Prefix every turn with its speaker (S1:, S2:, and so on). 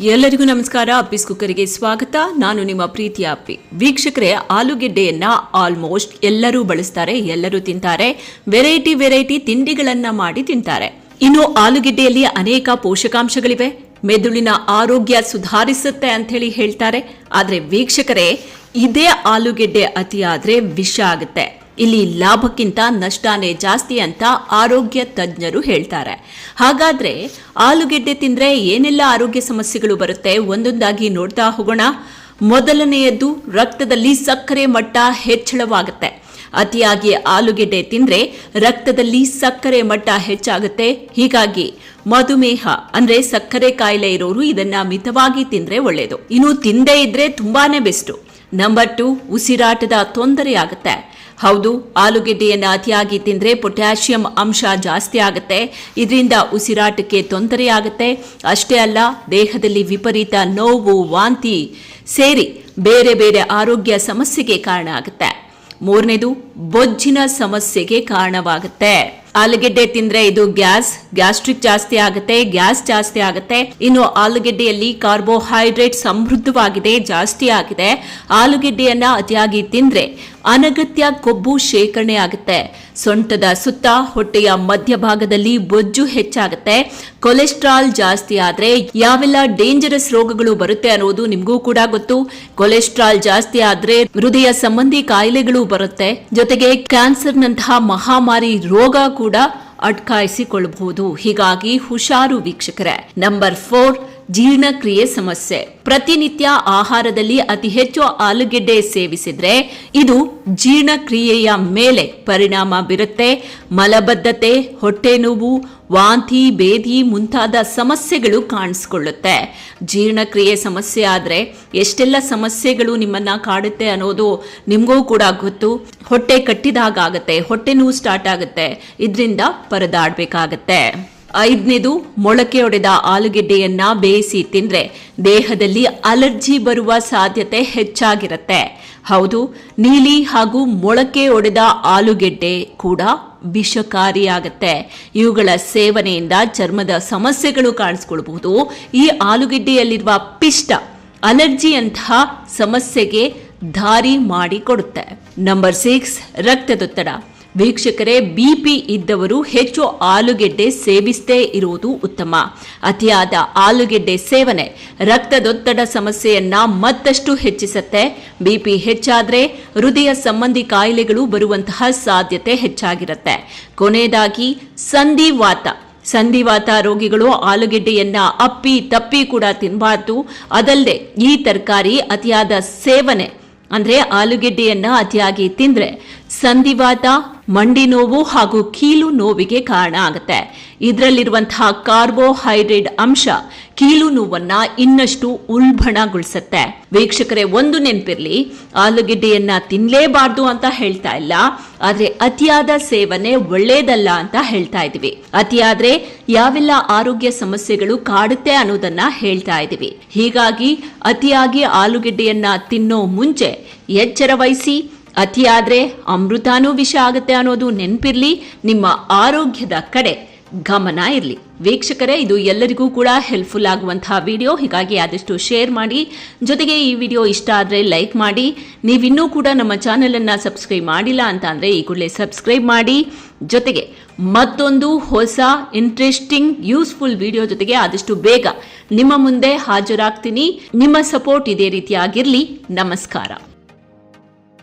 S1: ಎಲ್ಲರಿಗೂ ನಮಸ್ಕಾರ. ಅಪ್ಪಿಸ್ ಕುಕ್ಕರಿಗೆ ಸ್ವಾಗತ. ನಾನು ನಿಮ್ಮ ಪ್ರೀತಿಯ ಅಪ್ಪಿ. ವೀಕ್ಷಕರೇ, ಆಲೂಗೆಡ್ಡೆಯನ್ನ ಆಲ್ಮೋಸ್ಟ್ ಎಲ್ಲರೂ ಬಳಸ್ತಾರೆ, ಎಲ್ಲರೂ ತಿಂತಾರೆ. ವೆರೈಟಿ ವೆರೈಟಿ ತಿಂಡಿಗಳನ್ನ ಮಾಡಿ ತಿಂತಾರೆ. ಇನ್ನು ಆಲೂಗೆಡ್ಡೆಯಲ್ಲಿ ಅನೇಕ ಪೋಷಕಾಂಶಗಳಿವೆ. ಮೆದುಳಿನ ಆರೋಗ್ಯ ಸುಧಾರಿಸುತ್ತೆ ಅಂತ ಹೇಳಿ ಹೇಳ್ತಾರೆ. ಆದ್ರೆ ವೀಕ್ಷಕರೇ, ಇದೇ ಆಲೂಗೆಡ್ಡೆ ಅತಿಯಾದ್ರೆ ವಿಷ ಆಗುತ್ತೆ. ಇಲ್ಲಿ ಲಾಭಕ್ಕಿಂತ ನಷ್ಟನೇ ಜಾಸ್ತಿ ಅಂತ ಆರೋಗ್ಯ ತಜ್ಞರು ಹೇಳ್ತಾರೆ. ಹಾಗಾದ್ರೆ ಆಲೂಗೆಡ್ಡೆ ತಿಂದ್ರೆ ಏನೆಲ್ಲ ಆರೋಗ್ಯ ಸಮಸ್ಯೆಗಳು ಬರುತ್ತೆ ಒಂದೊಂದಾಗಿ ನೋಡ್ತಾ ಹೋಗೋಣ. ಮೊದಲನೆಯದ್ದು ರಕ್ತದಲ್ಲಿ ಸಕ್ಕರೆ ಮಟ್ಟ ಹೆಚ್ಚಳವಾಗುತ್ತೆ. ಅತಿಯಾಗಿ ಆಲೂಗೆಡ್ಡೆ ತಿಂದ್ರೆ ರಕ್ತದಲ್ಲಿ ಸಕ್ಕರೆ ಮಟ್ಟ ಹೆಚ್ಚಾಗುತ್ತೆ. ಹೀಗಾಗಿ ಮಧುಮೇಹ ಅಂದ್ರೆ ಸಕ್ಕರೆ ಕಾಯಿಲೆ ಇರೋರು ಇದನ್ನ ಮಿತವಾಗಿ ತಿಂದ್ರೆ ಒಳ್ಳೆಯದು ಇನ್ನು ತಿಂದೇ ಇದ್ರೆ ತುಂಬಾನೇ ಬೆಸ್ಟು. ನಂಬರ್ ಟು ಉಸಿರಾಟದ ತೊಂದರೆ ಆಗುತ್ತೆ ಹೌದು, ಆಲೂಗೆಡ್ಡೆಯನ್ನು ಅತಿಯಾಗಿ ತಿಂದರೆ ಪೊಟ್ಯಾಷಿಯಂ ಅಂಶ ಜಾಸ್ತಿ ಆಗುತ್ತೆ. ಇದರಿಂದ ಉಸಿರಾಟಕ್ಕೆ ತೊಂದರೆ ಆಗುತ್ತೆ ಅಷ್ಟೇ ಅಲ್ಲ, ದೇಹದಲ್ಲಿ ವಿಪರೀತ ನೋವು, ವಾಂತಿ ಸೇರಿ ಬೇರೆ ಬೇರೆ ಆರೋಗ್ಯ ಸಮಸ್ಯೆಗೆ ಕಾರಣ ಆಗುತ್ತೆ. ಮೂರನೇದು, ಬೊಜ್ಜಿನ ಸಮಸ್ಯೆಗೆ ಕಾರಣವಾಗುತ್ತೆ. ಆಲೂಗೆಡ್ಡೆ ತಿಂದ್ರೆ ಇದು ಗ್ಯಾಸ್, ಗ್ಯಾಸ್ಟ್ರಿಕ್ ಜಾಸ್ತಿ ಆಗುತ್ತೆ, ಗ್ಯಾಸ್ ಜಾಸ್ತಿ ಆಗುತ್ತೆ. ಇನ್ನು ಆಲೂಗೆಡ್ಡೆಯಲ್ಲಿ ಕಾರ್ಬೋಹೈಡ್ರೇಟ್ ಸಮೃದ್ಧವಾಗಿದೆ, ಜಾಸ್ತಿ ಆಗಿದೆ. ಆಲೂಗೆಡ್ಡೆಯನ್ನ ಅತಿಯಾಗಿ ತಿಂದ್ರೆ ಅನಗತ್ಯ ಕೊಬ್ಬು ಶೇಖರಣೆ ಆಗುತ್ತೆ. ಸೊಂಟದ ಸುತ್ತ ಹೊಟ್ಟೆಯ ಮಧ್ಯಭಾಗದಲ್ಲಿ ಬೊಜ್ಜು ಹೆಚ್ಚಾಗುತ್ತೆ. ಕೊಲೆಸ್ಟ್ರಾಲ್ ಜಾಸ್ತಿ ಆದ್ರೆ ಯಾವೆಲ್ಲ ಡೇಂಜರಸ್ ರೋಗಗಳು ಬರುತ್ತೆ ಅನ್ನೋದು ನಿಮಗೂ ಕೂಡ ಗೊತ್ತು. ಕೊಲೆಸ್ಟ್ರಾಲ್ ಜಾಸ್ತಿ ಆದ್ರೆ ಹೃದಯ ಸಂಬಂಧಿ ಕಾಯಿಲೆಗಳು ಬರುತ್ತೆ. ಜೊತೆಗೆ ಕ್ಯಾನ್ಸರ್ನಂತಹ ಮಹಾಮಾರಿ ರೋಗ ಕೂಡ ಅಟ್ಕಾಯಿಸಿಕೊಳ್ಳಬಹುದು ಹೀಗಾಗಿ ಹುಷಾರು ವೀಕ್ಷಕರೇ. ನಂಬರ್ ಫೋರ್ ಜೀರ್ಣಕ್ರಿಯೆ ಸಮಸ್ಯೆ. ಪ್ರತಿನಿತ್ಯ ಆಹಾರದಲ್ಲಿ ಅತಿ ಹೆಚ್ಚು ಆಲೂಗೆಡ್ಡೆ ಸೇವಿಸಿದ್ರೆ ಇದು ಜೀರ್ಣಕ್ರಿಯೆಯ ಮೇಲೆ ಪರಿಣಾಮ ಬೀರುತ್ತೆ. ಮಲಬದ್ಧತೆ, ಹೊಟ್ಟೆ ನೋವು, ವಾಂತಿ ಬೇದಿ ಮುಂತಾದ ಸಮಸ್ಯೆಗಳು ಕಾಣಿಸ್ಕೊಳ್ಳುತ್ತೆ. ಜೀರ್ಣಕ್ರಿಯೆ ಸಮಸ್ಯೆ ಆದರೆ ಎಷ್ಟೆಲ್ಲ ಸಮಸ್ಯೆಗಳು ನಿಮ್ಮನ್ನ ಕಾಡುತ್ತೆ ಅನ್ನೋದು ನಿಮಗೂ ಕೂಡ ಗೊತ್ತು. ಹೊಟ್ಟೆ ಕಟ್ಟಿದಾಗ ಆಗುತ್ತೆ ಹೊಟ್ಟೆ ನೋವು ಸ್ಟಾರ್ಟ್ ಆಗುತ್ತೆ. ಇದರಿಂದ ಪರದಾಡಬೇಕಾಗತ್ತೆ. ಐದನೇದು ಮೊಳಕೆ ಒಡೆದ ಆಲೂಗೆಡ್ಡೆಯನ್ನ ಬೇಯಿಸಿ ತಿಂದ್ರೆ ದೇಹದಲ್ಲಿ ಅಲರ್ಜಿ ಬರುವ ಸಾಧ್ಯತೆ ಹೆಚ್ಚಾಗಿರುತ್ತೆ. ಹೌದು, ನೀಲಿ ಹಾಗೂ ಮೊಳಕೆ ಒಡೆದ ಆಲೂಗೆಡ್ಡೆ ಕೂಡ ವಿಷಕಾರಿಯಾಗತ್ತೆ. ಇವುಗಳ ಸೇವನೆಯಿಂದ ಚರ್ಮದ ಸಮಸ್ಯೆಗಳು ಕಾಣಿಸ್ಕೊಳ್ಬಹುದು. ಈ ಆಲೂಗೆಡ್ಡೆಯಲ್ಲಿರುವ ಪಿಷ್ಟ ಅಲರ್ಜಿಯಂತಹ ಸಮಸ್ಯೆಗೆ ದಾರಿ ಮಾಡಿಕೊಡುತ್ತೆ. ನಂಬರ್ ಸಿಕ್ಸ್, ರಕ್ತದೊತ್ತಡ. ವೀಕ್ಷಕರೇ ಬಿಪಿ ಇದ್ದವರು ಹೆಚ್ಚು ಆಲೂಗೆಡ್ಡೆ ಸೇವಿಸದೇ ಇರುವುದು ಉತ್ತಮ. ಅತಿಯಾದ ಆಲೂಗೆಡ್ಡೆ ಸೇವನೆ ರಕ್ತದೊತ್ತಡ ಸಮಸ್ಯೆಯನ್ನ ಮತ್ತಷ್ಟು ಹೆಚ್ಚಿಸುತ್ತೆ. ಬಿಪಿ ಹೆಚ್ಚಾದರೆ ಹೃದಯ ಸಂಬಂಧಿ ಕಾಯಿಲೆಗಳು ಬರುವಂತಹ ಸಾಧ್ಯತೆ ಹೆಚ್ಚಾಗಿರುತ್ತೆ. ಕೊನೆಯದಾಗಿ, ಸಂಧಿವಾತ. ಸಂಧಿವಾತ ರೋಗಿಗಳು ಆಲೂಗೆಡ್ಡೆಯನ್ನ ಅಪ್ಪಿ ತಪ್ಪಿ ಕೂಡ ತಿನ್ನಬಾರ್ದು ಅದಲ್ಲದೆ ಈ ತರಕಾರಿ ಅತಿಯಾದ ಸೇವನೆ, ಅಂದ್ರೆ ಆಲೂಗೆಡ್ಡೆಯನ್ನ ಅತಿಯಾಗಿ ತಿಂದ್ರೆ ಸಂಧಿವಾತ ಮಂಡಿ ನೋವು ಹಾಗೂ ಕೀಲು ನೋವಿಗೆ ಕಾರಣ ಆಗುತ್ತೆ. ಇದರಲ್ಲಿರುವಂತಹ ಕಾರ್ಬೋಹೈಡ್ರೇಟ್ ಅಂಶ ಕೀಲು ನೋವನ್ನ ಇನ್ನಷ್ಟು ಉಲ್ಬಣಗೊಳಿಸುತ್ತೆ. ವೀಕ್ಷಕರೇ, ಒಂದು ನೆನಪಿರ್ಲಿ, ಆಲೂಗೆಡ್ಡೆಯನ್ನ ತಿನ್ಲೇಬಾರ್ದು ಅಂತ ಹೇಳ್ತಾ ಇಲ್ಲ, ಆದ್ರೆ ಅತಿಯಾದ ಸೇವನೆ ಒಳ್ಳೇದಲ್ಲ ಅಂತ ಹೇಳ್ತಾ ಇದೀವಿ ಅತಿಯಾದ್ರೆ ಯಾವೆಲ್ಲ ಆರೋಗ್ಯ ಸಮಸ್ಯೆಗಳು ಕಾಡುತ್ತೆ ಅನ್ನೋದನ್ನ ಹೇಳ್ತಾ ಇದೀವಿ ಹೀಗಾಗಿ ಅತಿಯಾಗಿ ಆಲೂಗೆಡ್ಡೆಯನ್ನ ತಿನ್ನೋ ಮುಂಚೆ ಎಚ್ಚರ ವಹಿಸಿ ಅತಿಯಾದ್ರೆ ಅಮೃತಾನೂ ವಿಷ ಆಗುತ್ತೆ ಅನ್ನೋದು ನೆನಪಿರ್ಲಿ, ನಿಮ್ಮ ಆರೋಗ್ಯದ ಕಡೆ ಗಮನ ಇರಲಿ. ವೀಕ್ಷಕರೇ, ಇದು ಎಲ್ಲರಿಗೂ ಕೂಡ ಹೆಲ್ಪ್ಫುಲ್ ಆಗುವಂತಹ ವಿಡಿಯೋ ಹೀಗಾಗಿ ಆದಷ್ಟು ಶೇರ್ ಮಾಡಿ. ಜೊತೆಗೆ ಈ ವಿಡಿಯೋ ಇಷ್ಟ ಆದರೆ ಲೈಕ್ ಮಾಡಿ. ನೀವಿನ್ನೂ ಕೂಡ ನಮ್ಮ ಚಾನಲನ್ನು ಸಬ್ಸ್ಕ್ರೈಬ್ ಮಾಡಿಲ್ಲ ಅಂತ ಅಂದರೆ ಈ ಕೂಡಲೇ ಸಬ್ಸ್ಕ್ರೈಬ್ ಮಾಡಿ. ಜೊತೆಗೆ ಮತ್ತೊಂದು ಹೊಸ ಇಂಟ್ರೆಸ್ಟಿಂಗ್ ಯೂಸ್ಫುಲ್ ವಿಡಿಯೋ ಜೊತೆಗೆ ಆದಷ್ಟು ಬೇಗ ನಿಮ್ಮ ಮುಂದೆ ಹಾಜರಾಗ್ತೀನಿ. ನಿಮ್ಮ ಸಪೋರ್ಟ್ ಇದೇ ರೀತಿಯಾಗಿರಲಿ. ನಮಸ್ಕಾರ.